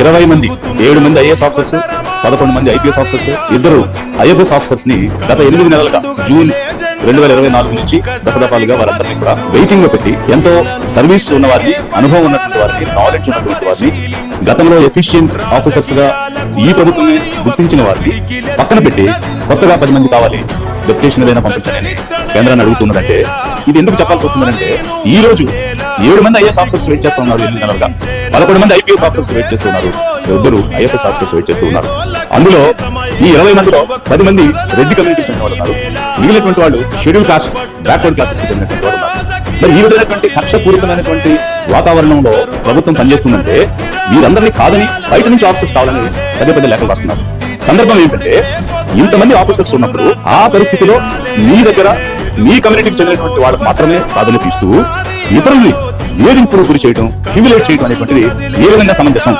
ఇరవై మంది ఏడు మంది ఐఏఎస్ ఆఫీసర్స్ పదకొండు మంది ఐపీఎస్ ఆఫీసర్స్ ఇద్దరు ఐఎఫ్ఎస్ ఆఫీసర్స్ని గత ఎనిమిది నెలలుగా జూన్ రెండు వేల ఇరవై నాలుగు నుంచి దఫదఫాలుగా వారందరినీ కూడా వెయిటింగ్లో పెట్టి ఎంతో సర్వీస్ ఉన్న వారిని అనుభవం ఉన్నటువంటి వారిని నాలెడ్జ్ ఉన్నటువంటి వారిని గతంలో ఎఫిషియంట్ ఆఫీసర్స్గా ఈ ప్రభుత్వమే గుర్తించిన వారిని పక్కన పెట్టి కొత్తగా పది మంది కావాలి డెప్యుటేషన్ ఏదైనా పంపించాలని కేంద్రాన్ని అడుగుతున్నదంటే ఇది ఎందుకు చెప్పాల్సి వస్తుందంటే ఈ రోజు ఏడు మంది ఐఎస్ ఆఫీసర్స్ వెయిట్ చేస్తున్నారు ఎనిమిది నెలలుగా. పదకొండు మంది ఐపీఎస్ ఆఫీసర్స్ వెయిట్ చేస్తున్నారు. ఇద్దరు ఐఎఫ్ఎస్ ఆఫీసర్స్ వెయిట్ చేస్తున్నారు. అందులో ఈ ఇరవై మందిలో పది మంది రెడ్డి కమ్యూనిటీకి చెందిన వాళ్ళు ఉన్నారు మిగిలినటువంటి వాళ్ళు షెడ్యూల్ కాస్ట్ బ్యాక్వర్డ్ క్లాసెస్ చెందినటువంటి వాళ్ళు మరి ఈ విధమైనటువంటి కక్షపూరితమైనటువంటి వాతావరణంలో ప్రభుత్వం పనిచేస్తుందంటే వీరందరినీ కాదని బయట నుంచి ఆఫీసర్స్ కావాలని పెద్ద పెద్ద లెక్కలు రాస్తున్నారు. సందర్భం ఏంటంటే ఇంతమంది ఆఫీసర్స్ ఉన్నప్పుడు ఆ పరిస్థితిలో మీ దగ్గర మీ కమ్యూనిటీకి చెందినటువంటి వాళ్ళకు మాత్రమే ప్రాధాన్యత ఇస్తూ ఇతరుల్ని వేధింపులు గురి చేయడం హ్యూమిలేట్ చేయడం అనేటువంటిది ఏ విధంగా సమంజసం?